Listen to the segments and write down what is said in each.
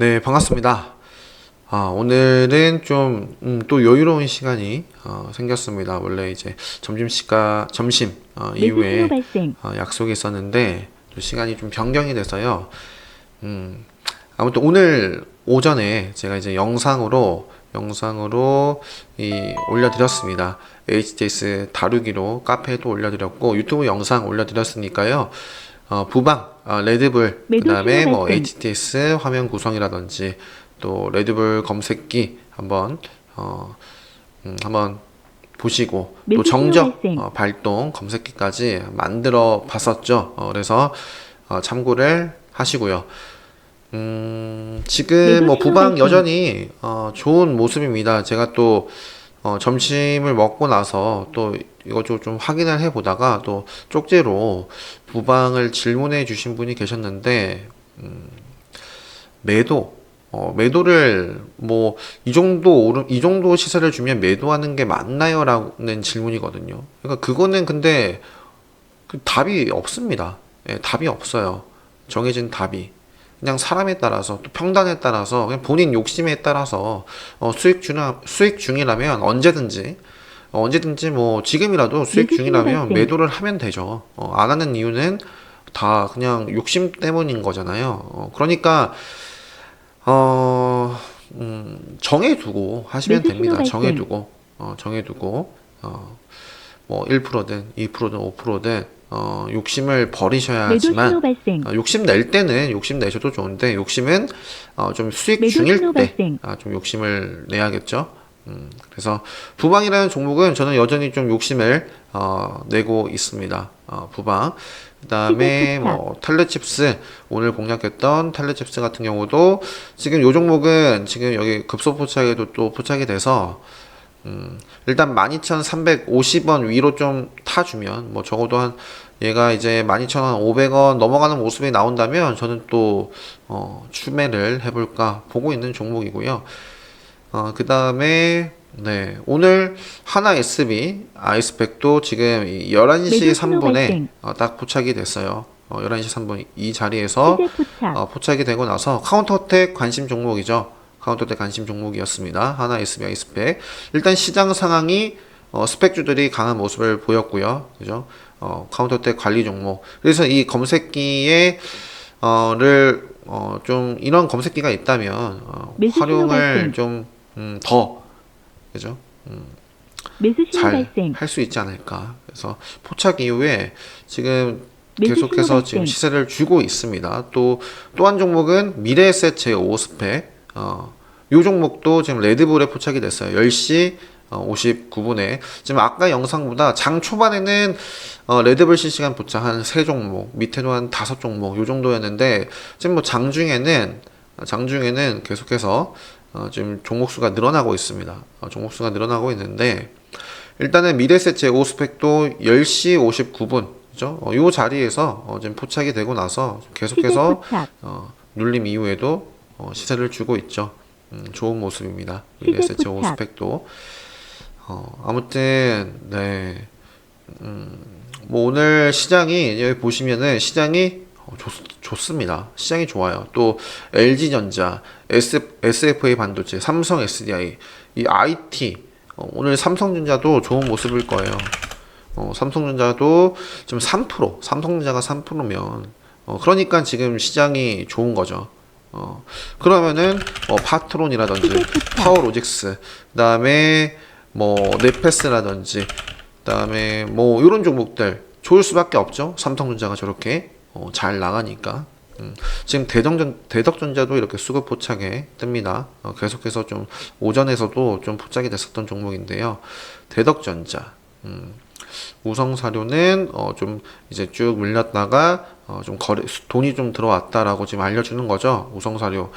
네, 반갑습니다. 아, 오늘은 좀, 음, 또 여유로운 시간이 어, 생겼습니다. 원래 이제 점심시가, 점심 어, 매수 이후에. 어, 약속이 있었는데, 또 시간이 좀 변경이 돼서요. 음, 아무튼 오늘 오전에 제가 이제 영상으로, 영상으로 이 올려드렸습니다. HTS 다루기로 카페에도 올려드렸고, 유튜브 영상 올려드렸으니까요. 어, 부방, 어, 레드불, 그 다음에 뭐. HTS 화면 구성이라든지 또 레드불 검색기 한번 어, 음, 한번 보시고 또 정적. 어, 발동 검색기까지 만들어 봤었죠. 어, 그래서 어, 참고를 하시고요. 음, 지금 뭐 부방. 여전히 어, 좋은 모습입니다. 제가 또 어, 점심을 먹고 나서 또 이것저것 좀 확인을 해 보다가 또 쪽지로 부방을 질문해 주신 분이 계셨는데 음, 매도 어, 매도를 뭐 이 정도 오름 이 정도 시세를 주면 매도하는 게 맞나요라는 질문이거든요. 그러니까 그거는 근데 그 답이 없습니다. 예, 답이 없어요. 정해진 답이. 그냥 사람에 따라서 또 평단에 따라서 그냥 본인 욕심에 따라서 어, 수익 중 수익 중이라면 언제든지 어, 언제든지 뭐 지금이라도 수익 중이라면. 매도를 하면 되죠. 어, 안 하는 이유는 다 그냥 욕심 때문인 거잖아요. 어, 그러니까 어, 음, 정해두고 하시면 됩니다. 정해두고 어, 정해두고 어, 뭐 1%든 2%든 5%든 어, 욕심을 버리셔야 하지만. 어, 욕심 낼 때는 욕심 내셔도 좋은데 욕심은 어, 좀 수익 중일 신호 때 발생. 아, 좀 욕심을 내야겠죠. 음, 그래서 부방이라는 종목은 저는 여전히 좀 욕심을 어, 내고 있습니다. 어, 부방. 그 다음에 시세 포착. 뭐 텔레칩스 오늘 공략했던 텔레칩스 같은 경우도 지금 요 종목은 지금 여기 급소 포착에도 또 포착이 돼서 음, 일단 12,350원 위로 좀 타주면 뭐 적어도 한 얘가 이제 12,500원 넘어가는 모습이 나온다면 저는 또 어, 추매를 해볼까 보고 있는 종목이고요. 어, 그 다음에 네 오늘 하나 SB 아이스팩도 지금 이 11시 매도 신호 3분에 발생. 어, 딱 포착이 됐어요. 어, 11시 3분 이 자리에서. 어, 포착이 되고 나서 카운터텍 관심 종목이죠. 카운터텍 관심 종목이었습니다. 하나 SBI 스펙. 일단 시장 상황이 어, 스펙주들이 강한 모습을 보였고요. 그죠? 어, 카운터텍 관리 종목. 그래서 이 검색기에 어를 어, 좀 이런 검색기가 있다면 어, 활용을 발생. 좀 음, 더 그죠? 매수 신호 잘 발생. 할수 있지 않을까. 그래서 포착 이후에 지금 계속해서 지금. 시세를 주고 있습니다. 또 또 한 종목은 미래에셋 제5 스펙. 어, 요 종목도 지금 레드불에 포착이 됐어요. 10시 어, 59분에 지금 아까 영상보다 장 초반에는 어, 레드불 실시간 포착 한세 종목, 밑에도 한 다섯 종목 요 정도였는데 지금 뭐 장중에는 장중에는 계속해서 어, 지금 종목 수가 늘어나고 있습니다. 어, 종목 수가 늘어나고 있는데 일단은 미래셋 제5 스펙도 10시 59분 그죠? 어, 요 자리에서 어, 지금 포착이 되고 나서 계속해서 포착. 어, 눌림 이후에도 어, 시세를 주고 있죠. 음, 좋은 모습입니다. 시세 미래셋 제5 포착. 스펙도 어, 아무튼 네. 음, 뭐 오늘 시장이 여기 보시면은 시장이 어, 좋, 좋습니다. 시장이 좋아요. 또 LG전자, SF, SFA 반도체, 삼성 SDI, 이 IT 어, 오늘 삼성전자도 좋은 모습일 거예요. 어, 삼성전자도 지금 3%, 삼성전자가 3%면 어, 그러니까 지금 시장이 좋은 거죠. 어, 그러면은 뭐 파트론이라든지 시세 포착. 파워 로직스, 그다음에 뭐 네페스라든지 그다음에 뭐 이런 종목들 좋을 수밖에 없죠. 삼성전자가 저렇게 어, 잘 나가니까. 음, 지금 대덕전 대덕전자도 이렇게 수급 포착에 뜹니다. 어, 계속해서 좀 오전에서도 좀 포착이 됐었던 종목인데요. 대덕전자, 음, 우성사료는 어, 좀 이제 쭉 밀렸다가 어, 좀 거래 돈이 좀 들어왔다라고 지금 알려주는 거죠. 우성사료.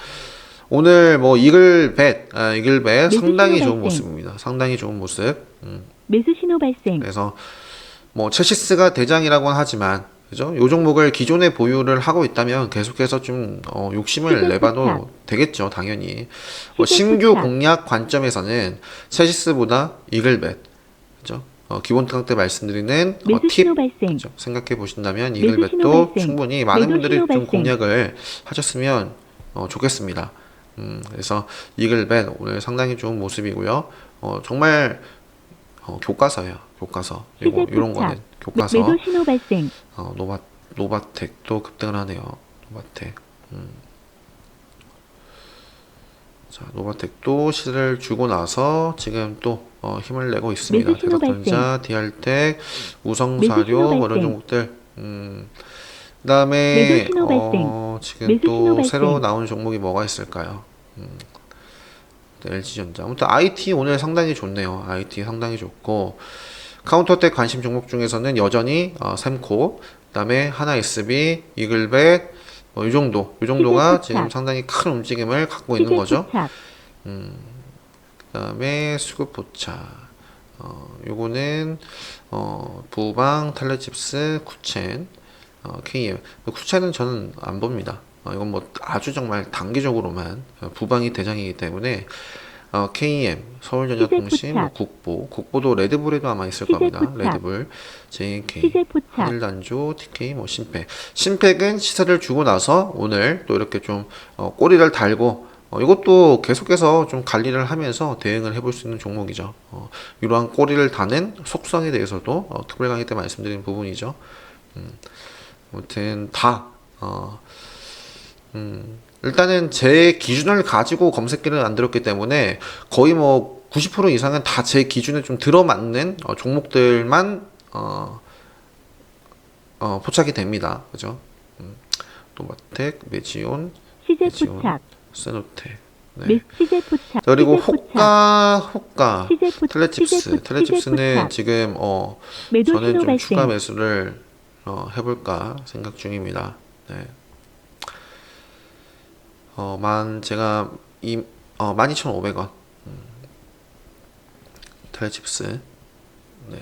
오늘 뭐 이글벳, 아, 이글벳 상당히 좋은 발생. 모습입니다. 상당히 좋은 모습. 음, 매수 신호 발생. 그래서 뭐 체시스가 대장이라고는 하지만 그죠? 요 종목을 기존에 보유를 하고 있다면 계속해서 좀 어, 욕심을 내봐도. 되겠죠, 당연히. 어, 신규. 공략 관점에서는 체시스보다 이글벳, 그죠? 어, 기본 특강 때 말씀드리는 어, 팁. 그죠? 생각해 보신다면 이글벳도. 충분히 많은 분들이 좀 발생. 공략을 하셨으면 어, 좋겠습니다. 음, 그래서 이글벳 오늘 상당히 좋은 모습이고요. 어, 정말 어, 교과서예요. 교과서. 시세 이런. 거는 교과서. 발생. 어, 노바 노바텍도 급등을 하네요. 노바텍. 음. 자, 노바텍도 시세를 주고 나서 지금 또 어, 힘을 내고 있습니다. 대덕전자, 디알텍, 우성사료 뭐 이런. 종목들. 음. 그다음에 어, 지금 또. 새로 나온 종목이 뭐가 있을까요? 음. 네, LG전자. 아무튼 IT 오늘 상당히 좋네요. IT 상당히 좋고 카운터텍 관심 종목 중에서는 여전히 어, sem코, 그다음에 하나 SB, 이글벳 뭐 이 정도, 이 정도가 지금. 상당히 큰 움직임을 갖고 있는 거죠. 포착. 그다음에 수급포차. 어, 요거는 어, 부방, 텔레칩스, 쿠첸, 어, KM. 쿠첸은 저는 안 봅니다. 어, 이건 뭐 아주 정말 단기적으로만 어, 부방이 대장이기 때문에 어, KM, 서울전자통신, 뭐 국보, 국보도 레드불에도 아마 있을 겁니다. 레드불, JK. 한일단조, TK, 뭐 신팩. 신팩은 시세를 주고 나서 오늘 또 이렇게 좀 어, 꼬리를 달고 어, 이것도 계속해서 좀 관리를 하면서 대응을 해볼 수 있는 종목이죠. 어, 이러한 꼬리를 다는 속성에 대해서도 어, 특별 강의 때 말씀드린 부분이죠. 음, 아무튼 다 어, 음, 일단은 제 기준을 가지고 검색기를 안 들었기 때문에 거의 뭐 90% 이상은 다 제 기준에 좀 들어맞는 어, 종목들만 어, 어, 포착이 됩니다. 그죠? 음, 노바텍, 메지온, 시세 지원. 포착. 세노테. 네. 매 시세 포착. 자, 그리고 시세 포착. 호가, 호가, 시세 포착. 텔레칩스. 시세 포- 텔레칩스는 포착. 지금 어, 저는 좀 발생. 추가 매수를 어, 해볼까 생각 중입니다. 네. 어, 만 제가 이 어, 12,500원. 음. 텔레칩스. 네.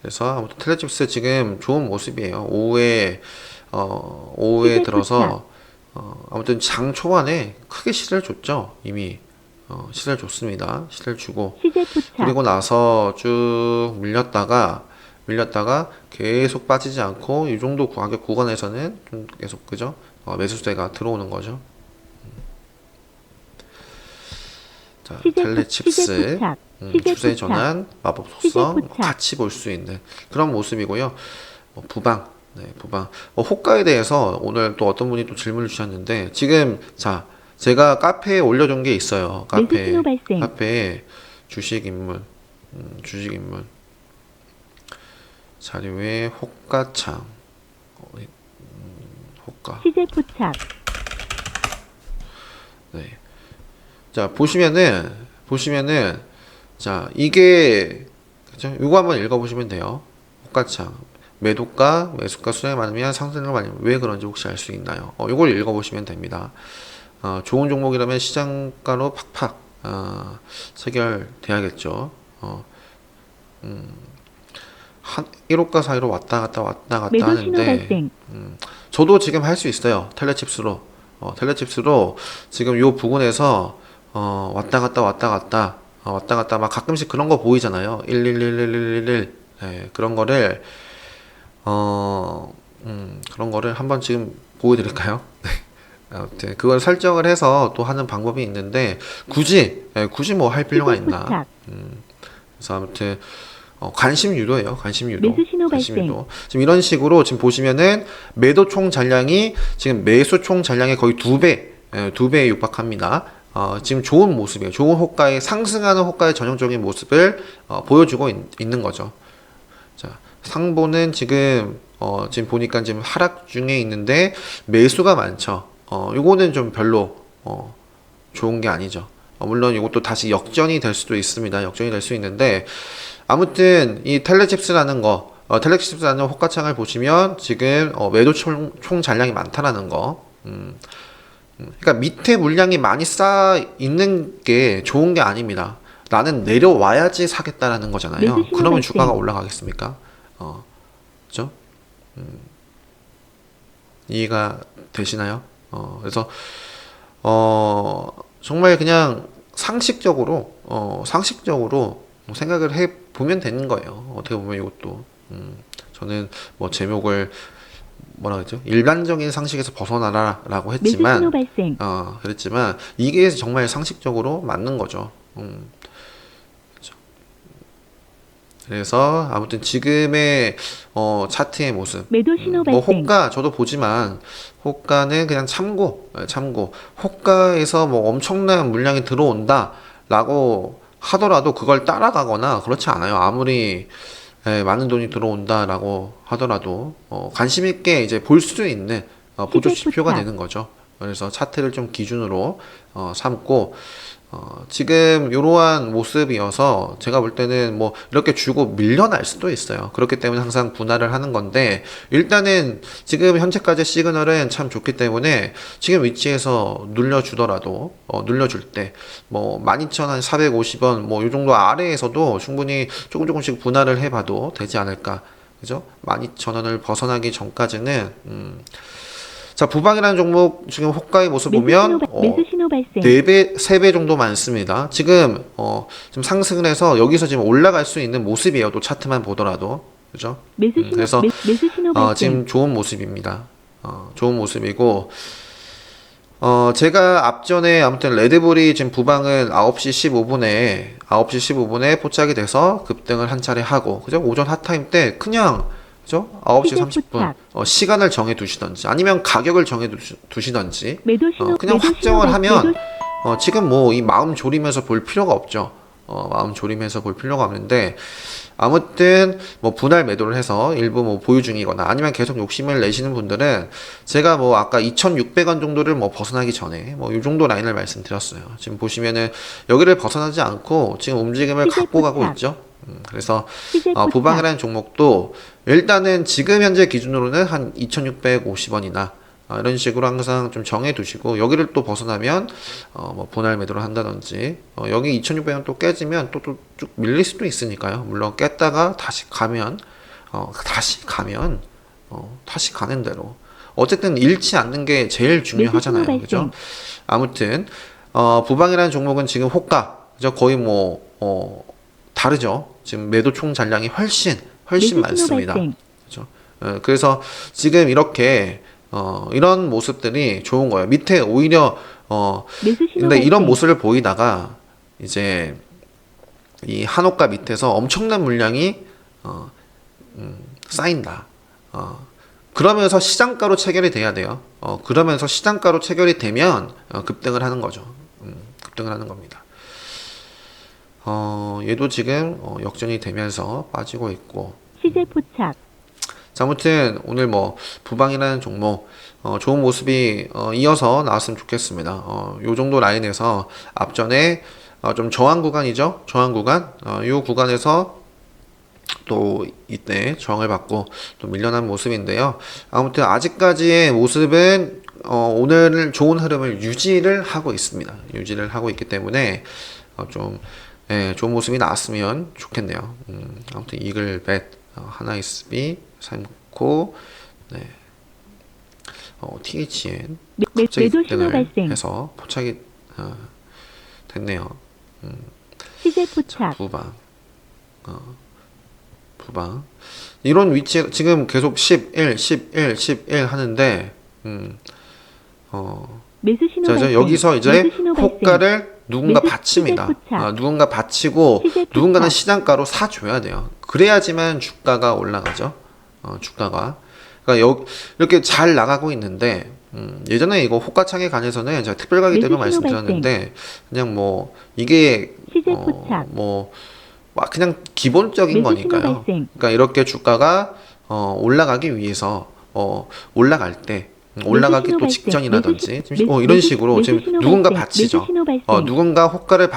그래서 아무튼 텔레칩스 지금 좋은 모습이에요. 오후에 어, 오후에 들어서 어, 아무튼 장 초반에 크게 시세를 줬죠. 이미 어, 시세를 줬습니다. 시세를 주고. 그리고 나서 쭉 밀렸다가 밀렸다가 계속 빠지지 않고 이 정도 가격 구간에서는 좀 계속 그죠? 어, 매수세가 들어오는 거죠. 음. 자, 텔레 칩스 포착. 음, 포착. 전환, 시세 마법 속성 포착. 같이 볼 수 있는 그런 모습이고요. 뭐 부방, 네, 부방. 어, 호가에 대해서 오늘 또 어떤 분이 또 질문을 주셨는데 지금 자 제가 카페에 올려둔 게 있어요. 카페. 카페에 주식 인물, 음, 주식 인물 자료에 호가창, 어, 음, 호가. 시세 포착. 네. 자, 보시면은, 보시면은, 자, 이게, 그죠? 이거 한번 읽어보시면 돼요. 호가창. 매도가, 매수가 수량이 많으면 상승을 많으면 왜 그런지 혹시 알 수 있나요? 어, 이걸 읽어보시면 됩니다. 어, 좋은 종목이라면 시장가로 팍팍, 어, 체결돼야겠죠. 어, 음, 한, 1호가 사이로 왔다 갔다 왔다 갔다 하는데, 발생. 저도 지금 할 수 있어요. 텔레칩스로. 어, 텔레칩스로 지금 요 부근에서 어, 왔다 갔다 왔다 갔다 어, 왔다 갔다 막 가끔씩 그런 거 보이잖아요. 1111111 예, 그런 거를 어, 음, 그런 거를 한번 지금 보여드릴까요? 네. 아무튼 그걸 설정을 해서 또 하는 방법이 있는데 굳이 예, 굳이 뭐 할 필요가 있나? 포착. 그래서 아무튼 어, 관심 유도예요. 관심 유도. 관심. 유도. 지금 이런 식으로 지금 보시면은 매도 총 잔량이 지금 매수 총 잔량의 거의 두 배, 예, 두 배에 육박합니다. 어, 지금 좋은 모습이에요. 좋은 호가의 상승하는 호가의 전형적인 모습을 어, 보여주고 있, 는 거죠. 자, 상보는 지금 어, 지금 보니까 지금 하락 중에 있는데 매수가 많죠. 어, 요거는 좀 별로 어, 좋은 게 아니죠. 어, 물론 이것도 다시 역전이 될 수도 있습니다. 역전이 될 수 있는데 아무튼 이 텔레칩스라는 거, 어, 텔레칩스라는 호가창을 보시면 지금 어, 매도 총, 총 잔량이 많다라는 거. 음, 음, 그러니까 밑에 물량이 많이 쌓여 있는 게 좋은 게 아닙니다. 나는 내려와야지 사겠다라는 거잖아요. 그러면. 주가가 올라가겠습니까? 어, 그죠? 음, 이해가 되시나요? 어, 그래서 어, 정말 그냥 상식적으로, 어, 상식적으로 뭐 생각을 해 보면 되는 거예요. 어떻게 보면 이것도. 음, 저는 뭐 제목을 뭐라 그러죠? 일반적인 상식에서 벗어나라라고 했지만. 어, 그랬지만 이게 정말 상식적으로 맞는 거죠. 음. 그죠. 그래서 아무튼 지금의 어, 차트의 모습 매도 신호 뭐 발생. 호가 저도 보지만 호가는 그냥 참고 예, 참고 호가에서 뭐 엄청난 물량이 들어온다라고 하더라도 그걸 따라가거나 그렇지 않아요. 아무리 예, 많은 돈이 들어온다라고 하더라도 어, 관심 있게 이제 볼 수 있는 어, 보조 지표가. 되는 거죠. 그래서 차트를 좀 기준으로 어, 삼고 어, 지금 이러한 모습이어서 제가 볼 때는 뭐 이렇게 주고 밀려날 수도 있어요. 그렇기 때문에 항상 분할을 하는 건데 일단은 지금 현재까지 시그널은 참 좋기 때문에 지금 위치에서 눌려주더라도 어, 눌려줄 때뭐 12,450원 뭐 이 정도 아래에서도 충분히 조금 조금씩 분할을 해봐도 되지 않을까. 그죠? 12,000원을 벗어나기 전까지는 음. 자 부방이라는 종목 지금 호가의 모습 보면 어, 매수 신호 발생. 4배, 3배 정도 많습니다. 지금, 어, 좀 상승을 해서 여기서 지금 올라갈 수 있는 모습이에요. 또 차트만 보더라도. 그죠? 음, 그래서, 매, 매수 신호 어. 지금 좋은 모습입니다. 어, 좋은 모습이고, 어, 제가 앞전에 아무튼 레드불이 지금 부방은 9시 15분에, 9시 15분에 포착이 돼서 급등을 한 차례 하고, 그죠? 오전 핫타임 때 그냥, 그죠? 9시 시세 30분, 포착. 어, 시간을 정해 두시던지, 아니면 가격을 정해 두시, 두시던지, 어, 그냥 확정을 하면 어, 지금 뭐 이 마음 졸이면서 볼 필요가 없죠. 어, 마음 졸이면서 볼 필요가 없는데 아무튼 뭐 분할 매도를 해서 일부 뭐 보유 중이거나 아니면 계속 욕심을 내시는 분들은 제가 뭐 아까 2,600원 정도를 뭐 벗어나기 전에 뭐 이 정도 라인을 말씀드렸어요. 지금 보시면은 여기를 벗어나지 않고 지금 움직임을 갖고 가고. 있죠. 음, 그래서 어, 포착. 부방이라는 종목도 일단은 지금 현재 기준으로는 한 2,650원이나 어, 이런 식으로 항상 좀 정해 두시고 여기를 또 벗어나면 어, 뭐 분할 매도를 한다든지 어, 여기 2,600원 또 깨지면 또 또 쭉 밀릴 수도 있으니까요. 물론 깼다가 다시 가면 어, 다시 가면 어, 다시 가는 대로 어쨌든 잃지 않는 게 제일 중요하잖아요. 신호 그죠? 발생. 아무튼 어, 부방이라는 종목은 지금 호가 그죠? 거의 뭐 어, 다르죠. 지금 매도 총 잔량이 훨씬 훨씬 많습니다. 발생. 어, 그래서 지금 이렇게 어, 이런 모습들이 좋은 거예요. 밑에 오히려 어, 근데 이런. 모습을 보이다가 이제 이 한옥가 밑에서 엄청난 물량이 어, 음, 쌓인다. 어, 그러면서 시장가로 체결이 돼야 돼요. 어, 그러면서 시장가로 체결이 되면 어, 급등을 하는 거죠. 음, 급등을 하는 겁니다. 어, 얘도 지금 어, 역전이 되면서 빠지고 있고 시세 포착. 자, 아무튼 오늘 뭐 부방이라는 종목 어, 좋은 모습이 어, 이어서 나왔으면 좋겠습니다. 어, 요 정도 라인에서 앞전에 어, 좀 저항 구간이죠. 저항 구간. 어, 요 구간에서 또 이때 저항을 받고 또 밀려난 모습인데요. 아무튼 아직까지의 모습은 어, 오늘 좋은 흐름을 유지를 하고 있습니다. 유지를 하고 있기 때문에 어, 좀 예, 좋은 모습이 나왔으면 좋겠네요. 음, 아무튼 이글 벳 어, 하나이스비 삼코 네. 어, THN 매, 매, 갑자기 발생. 해서 포착이 어, 됐네요. 시세 포착. 부방 어, 부방 이런 위치 지금 계속 11, 11, 11 하는데 음, 어, 매수 신호 자, 자 발생. 여기서 이제. 호가를 누군가 받칩니다. 아, 누군가 받치고. 누군가는 시장가로 사줘야 돼요. 그래야지만 주가가 올라가죠. 어, 주가가. 그러니까 여, 이렇게 잘 나가고 있는데 음, 예전에 이거 호가창에 관해서는 제가 특별 강의 때도 매수 신호 말씀드렸는데 그냥 뭐 이게 어. 뭐 와, 그냥 기본적인 거니까요. 그러니까 이렇게 주가가 어, 올라가기 위해서 어, 올라갈 때 음, 올라가기 신호 또. 직전이라든지 어, 시- 이런 식으로 지금 누군가 발생. 어, 누군가 호가를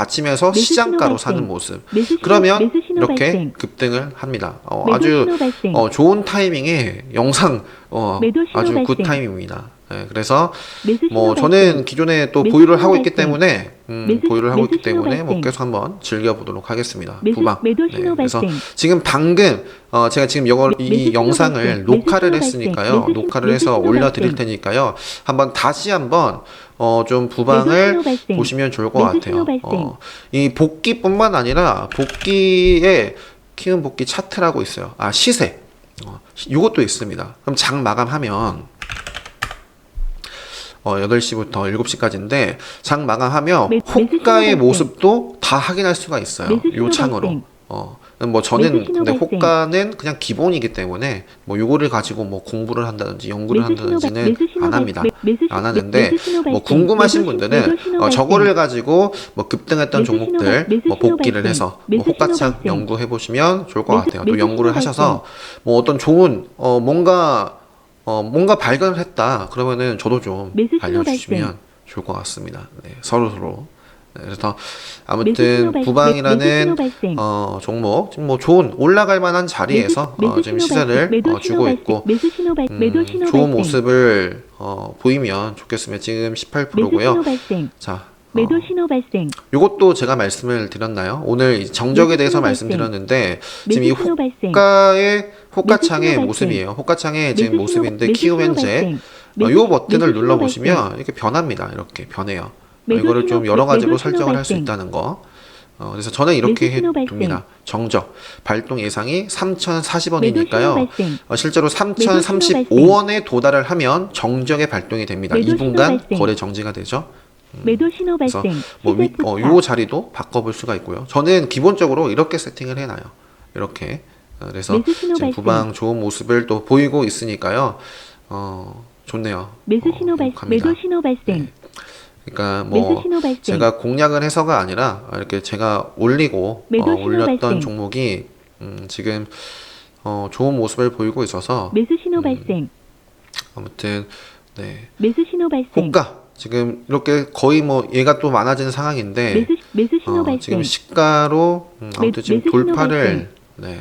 신호 시장가로. 사는 모습. 그러면 이렇게. 급등을 합니다. 어, 아주. 어, 좋은 타이밍에 영상 어, 아주 굿. 타이밍입니다. 네, 그래서 뭐. 저는 기존에 또 매수 보유를 하고 있기. 때문에 음, 보유를 하고 있기 때문에 뭐. 계속 한번 즐겨 보도록 하겠습니다. 부방. 신호 그래서. 지금 방금 어, 제가 지금 매수 이 영상을. 녹화를 했으니까요. 녹화를 해서 올려드릴. 테니까요. 한번 다시 한번 어, 좀 부방을. 보시면 좋을 것 같아요. 어, 이 복귀뿐만 아니라 복귀에 키운 복귀 차트라고 있어요. 아 시세. 어, 요것도 있습니다. 그럼 장 마감하면 어, 8시부터 7시까지인데 장 신호 호가의. 모습도 다 확인할 수가 있어요. 요 창으로. 어. 뭐 저는 근데. 호가는 그냥 기본이기 때문에 뭐 요거를 가지고 뭐 공부를 한다든지 연구를 한다든지는 안 발- 합니다. 안 하는데 뭐. 궁금하신 분들은 어. 저거를 가지고 뭐 급등했던 종목들 뭐 복기를. 해서 뭐 호가창. 연구해 보시면 좋을 것 같아요. 또 연구를 하셔서 뭐 어떤 좋은 어 뭔가 어 뭔가 발견을 했다 그러면은 저도 좀 알려주시면. 좋을 것 같습니다. 네, 서로 서로. 네, 그래서 아무튼 부방이라는. 어 종목 뭐 좋은 올라갈 만한 자리에서 어, 지금 시세를 어, 주고. 있고 음, 좋은. 모습을 어, 보이면 좋겠습니다. 지금 매수 18%고요. 신호 발생. 자, 매도 어, 신호 발생. 요것도 제가 말씀을 드렸나요? 오늘 이 정적에 대해서 말씀드렸는데 지금 이 신호. 호가의 호가창의 모습인데 호가창의 지금 신호- 모습인데 키움 현재 발생. 어, 버튼을 눌러. 보시면 이렇게 변합니다. 이렇게 변해요. 어, 매도 이거를 좀 여러 가지로 매도 설정을 할 수. 있다는 거. 어, 그래서 저는 이렇게 매도. 해둡니다. 정적 발동 예상이 매도 신호 3,040원이니까요. 발생. 어, 실제로 신호 3,035원에 도달을 하면 정적의 발동이 됩니다. 매도 이 신호 분간 발생. 거래 정지가 되죠. 매도 신호 발생. 뭐 위, 어. 요 자리도 바꿔볼 수가 있고요. 저는 기본적으로 이렇게 세팅을 해놔요. 이렇게. 어, 그래서 지금. 부방 좋은 모습을 또 보이고 있으니까요. 어, 좋네요. 매수 어, 신호 발생. 갑니다. 매도 신호 발생. 네. 그러니까 뭐. 제가 공략을 해서가 아니라 이렇게 제가 올리고 어, 올렸던 발생. 종목이 음, 지금 어, 좋은 모습을 보이고 있어서 매수 신호 음. 발생. 아무튼 네 매수 신호 발생. 호가 지금 이렇게 거의 뭐 얘가 또 많아지는 상황인데 매수 매수 신호 어, 발생. 지금 시가로 음, 아무튼 매- 지금 돌파를 네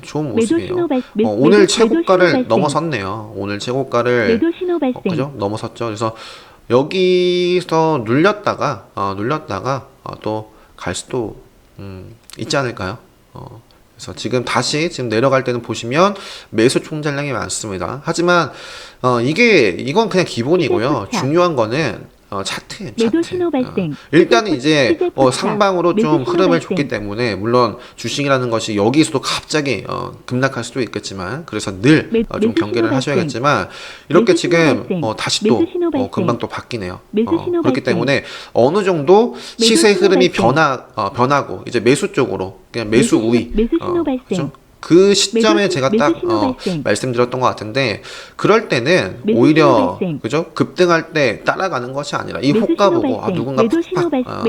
좋은 모습이에요. 발 매- 어, 오늘 최고가를. 넘어섰네요. 오늘 최고가를 어. 그죠? 넘어섰죠. 그래서 여기서 눌렸다가 어, 눌렸다가 어, 또갈 수도 음, 있지 않을까요? 어, 그래서 지금 다시 지금 내려갈 때는 보시면 매수 총잔량이 많습니다. 하지만 어, 이게 이건 그냥 기본이고요. 시세 포착. 중요한 거는 어. 매도 차트. 신호 발생. 어, 일단은 이제 어. 상방으로 좀 흐름을 발생. 줬기 때문에 물론 주식이라는 것이 여기서도 갑자기 어, 급락할 수도 있겠지만 그래서 늘 매- 어, 경계를 하셔야겠지만 이렇게 지금. 어, 다시 또 어. 금방 또 바뀌네요. 어, 그렇기. 때문에 어느 정도 시세 흐름이 발생. 변화 어, 변하고 이제 매수 쪽으로 그냥 매수 매수 우위 신호- 매수 신호 어, 발생. 그죠? 그 시점에 제가 딱 어. 말씀드렸던 것 같은데 그럴 때는 오히려. 그죠 급등할 때 따라가는 것이 아니라 이 호가 보고 아. 누군가 팍팍 발- 어,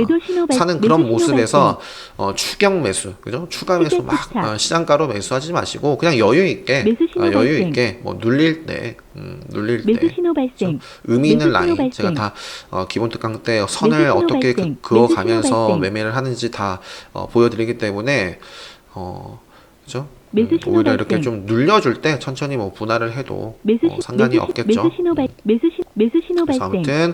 사는 그런 모습에서 어, 추격 매수 그죠 추가 매수 막. 어, 시장가로 매수하지 마시고 그냥 여유 있게 어, 여유. 있게 뭐 눌릴 때 음, 눌릴 때. 의미 있는 라인 제가. 다 어, 기본 특강 때 선을 어떻게. 그, 그어 매수 신호 가면서 발생. 매매를 하는지 다 어, 보여드리기 때문에 어 그죠? 음, 오히려 이렇게. 좀 눌려줄 때 천천히 뭐 분할을 해도 어, 시- 상관이 없겠죠. 그래서. 아무튼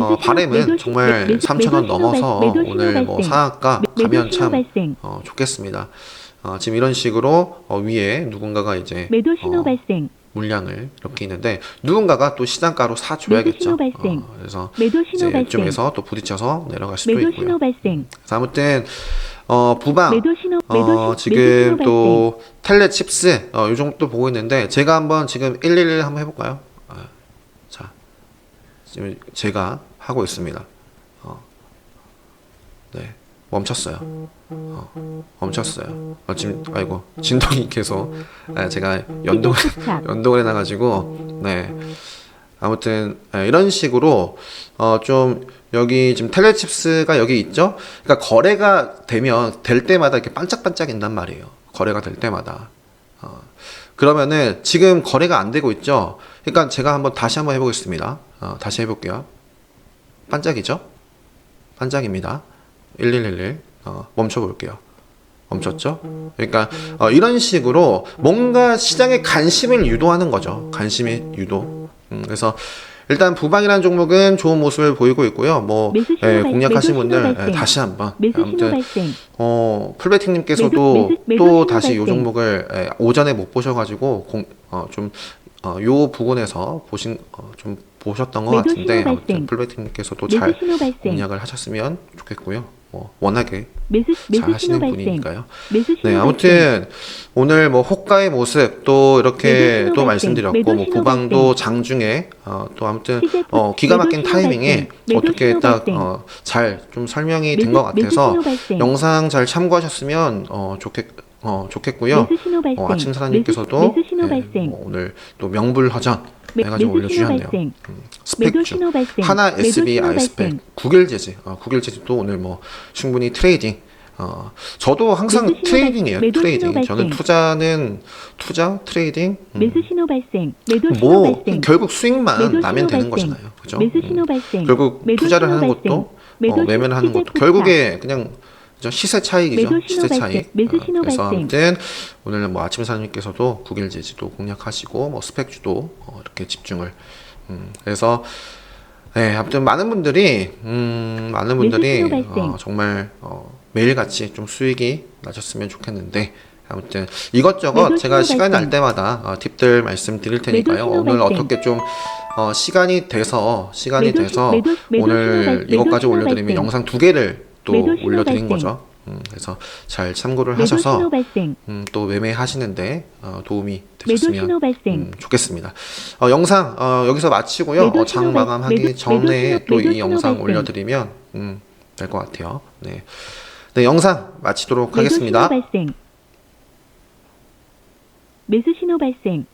어, 바램은 정말 매수- 3,000원 매도 신호 넘어서 오늘 뭐. 상한가 가면 참. 어, 좋겠습니다. 어, 지금 이런 식으로 어, 위에 누군가가 이제 매도 신호 어, 발생. 물량을 이렇게 있는데 누군가가 또 시장가로 사줘야겠죠. 어, 그래서 매도 이제. 이쪽에서 또 부딪혀서 내려갈 수도 있고요. 신호 발생. 그래서 아무튼 어, 부방 매도 신호 매도 어, 지금. 또 텔레 칩스 어, 요 정도 보고 있는데 제가 한번 지금 111 한번 해볼까요? 아, 자 지금 제가 하고 있습니다. 어, 네 멈췄어요. 어, 멈췄어요. 어, 지금 아이고 진동이 계속 아, 제가 연동. 연동을 해놔가지고 네 아무튼 예, 이런 식으로 어 좀 여기 지금 텔레칩스가 여기 있죠. 그러니까 거래가 되면 될 때마다 이렇게 반짝반짝인단 말이에요. 거래가 될 때마다. 어, 그러면은 지금 거래가 안 되고 있죠. 그러니까 제가 한번 다시 한번 해보겠습니다. 어, 다시 해볼게요. 반짝이죠? 반짝입니다. 1111 어, 멈춰볼게요. 멈췄죠? 그러니까 어, 이런 식으로 뭔가 시장에 관심을 유도하는 거죠. 관심의 유도. 음, 그래서 일단 부방이라는 종목은 좋은 모습을 보이고 있고요. 뭐 예, 발- 공략하신 분들. 예, 다시 한번 아무튼. 어, 풀베팅님께서도 또 다시 이. 종목을 예, 오전에 못 보셔가지고 공, 어, 좀, 어, 요 부분에서 보신, 어, 좀 보셨던 것 같은데 아무튼 매수 잘. 공략을 하셨으면 좋겠고요. 뭐 워낙에 매수 잘 매수 신호 하시는. 분이니까요. 네. 아무튼 오늘 뭐 호가의 모습 또 이렇게 또 말씀드렸고 뭐 보방도 장중에 어, 또 아무튼 어, 기가 막힌 타이밍에 어떻게 신호 딱 발생. 어, 잘좀 설명이 된 것 같아서. 영상 잘 참고하셨으면 어, 좋겠 어, 좋겠고요. 어, 아침 사장님께서도 발생. 뭐 오늘 또 명불허전 매- 해가지고 올려주셨네요. 음, 스펙주. 하나 SB 아이스펙 발생. 구길재즈 어, 구길재즈도 오늘 뭐 충분히 트레이딩 어, 저도 항상 트레이딩이에요 트레이딩 저는. 투자는 투자 트레이딩 음, 매수 신호 발생. 매도 신호 뭐 발생. 결국 수익만 나면 되는 발생. 거잖아요 그죠 음. 결국 투자를 하는. 것도 어, 매매를 하는 것도. 결국에 그냥 그죠? 시세 차익이죠 시세. 차익 매수 어, 신호 그래서 발생. 아무튼 오늘은 뭐 아침 사장님께서도 구길재즈도 공략하시고 뭐 스펙주도 어, 이렇게 집중을 음, 그래서 네, 아무튼 많은 분들이 음, 많은 분들이. 어, 정말 어, 매일같이 좀 수익이 나셨으면 좋겠는데 아무튼 이것저것 제가 시간이 날. 때마다 어, 팁들 말씀드릴 테니까요. 오늘 발생. 어떻게 좀 어, 시간이 돼서 시간이 매도 시- 돼서 매도- 매도 오늘 이것까지 올려드리면 발생. 영상 두 개를 또 올려드린 발생. 거죠. 음, 그래서 잘 참고를 하셔서. 음, 또 매매하시는데 어, 도움이 되셨으면. 음, 좋겠습니다. 어, 영상 어, 여기서 마치고요. 어, 장 발- 마감하기 전에 또 이 영상. 올려드리면 음, 될 것 같아요. 네. 네, 영상 마치도록 하겠습니다. 발생. 매수 신호 발생.